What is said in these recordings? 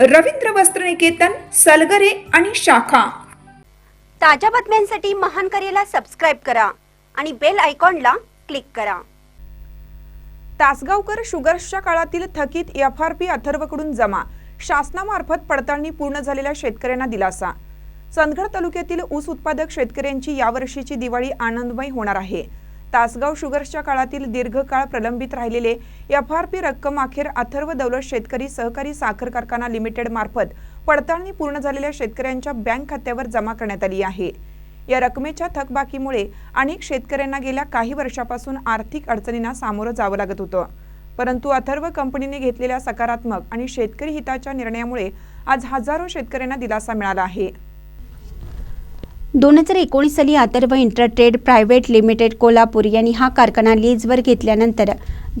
रवींद्र वस्त्रनिकेतन सलगरे आणि शाखा. ताज्या बातम्यांसाठी महान करेला सबस्क्राईब करा आणि बेल आयकॉनला क्लिक करा. तासगावकर शुगर्सच्या काळातील थकीत एफ आर पी अथर्वकडून जमा. शासनामार्फत पडताळणी पूर्ण झालेल्या शेतकऱ्यांना दिलासा. चंदगड तालुक्यातील ऊस उत्पादक शेतकऱ्यांची यावर्षीची दिवाळी आनंदमय होणार आहे. तासगाव शुगर्सच्या काळातील दीर्घकाळ प्रलंबित राहिलेले एफ आर पी रक्कम अखेर अथर्व दौलत शेतकरी सहकारी साखर कारखाना लिमिटेड मार्फत पडताळणी पूर्ण झालेल्या शेतकऱ्यांच्या बँक खात्यावर जमा करण्यात आली आहे. या रकमेच्या थकबाकीमुळे अनेक शेतकऱ्यांना गेल्या काही वर्षापासून आर्थिक अडचणींना सामोरं जावं लागत होतं. परंतु अथर्व कंपनीने घेतलेल्या सकारात्मक आणि शेतकरी हिताच्या निर्णयामुळे आज हजारो शेतकऱ्यांना दिलासा मिळाला आहे. दोन हजार एकोणीस साली Atharva Intertrade private limited Kolhapur यांनी हा कारखाना लीजवर घेतल्यानंतर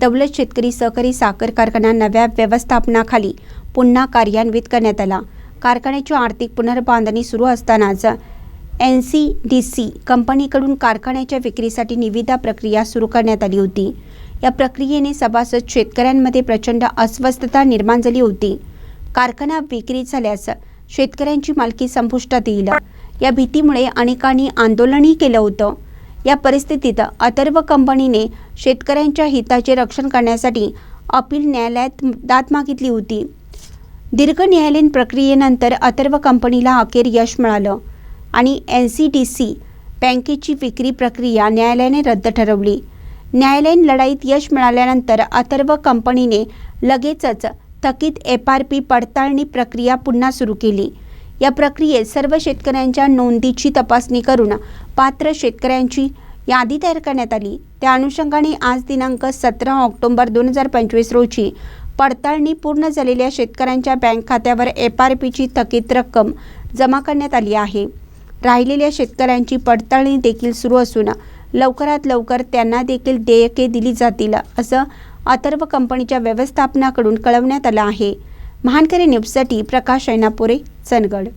दौलत शेतकरी सहकारी साखर कारखाना नव्या व्यवस्थापनाखाली पुन्हा कार्यान्वित करण्यात आला. कारखान्याची आर्थिक पुनर्बांधणी सुरू असतानाच एन सी डी सी कंपनीकडून कारखान्याच्या विक्रीसाठी निविदा प्रक्रिया सुरू करण्यात आली होती. या प्रक्रियेने सभासद शेतकऱ्यांमध्ये प्रचंड अस्वस्थता निर्माण झाली होती. कारखाना विक्री झाल्यास शेतकऱ्यांची मालकी संपुष्टात येईल. या भीतीमुळे अनेकांनी आंदोलनही केलं होतं. या परिस्थितीत अथर्व कंपनीने शेतकऱ्यांच्या हिताचे रक्षण करण्यासाठी अपील न्यायालयात दाद मागितली होती. दीर्घ न्यायालयीन प्रक्रियेनंतर अथर्व कंपनीला अखेर यश मिळालं आणि एन सी डी सी बँकेची विक्री प्रक्रिया न्यायालयाने रद्द ठरवली. न्यायालयीन लढाईत यश मिळाल्यानंतर अथर्व कंपनीने लगेचच थकीत एफ आर पी पडताळणी प्रक्रिया पुन्हा सुरू केली. या प्रक्रियेत सर्व शेतकऱ्यांच्या नोंदीची तपासणी करून पात्र शेतकऱ्यांची यादी तयार करण्यात आली. त्या अनुषंगाने आज दिनांक सतरा ऑक्टोबर दोन हजार पंचवीस रोजी पडताळणी पूर्ण झालेल्या शेतकऱ्यांच्या बँक खात्यावर एफ आर पीची थकीत रक्कम जमा करण्यात आली आहे. राहिलेल्या शेतकऱ्यांची पडताळणी देखील सुरू असून लवकरात लवकर त्यांना देखील देयके दिली जातील असं अथर्व कंपनीच्या व्यवस्थापनाकडून कळवण्यात आलं आहे. महानकरी न्यूजसाठी प्रकाश ऐनापुरे चंदगड.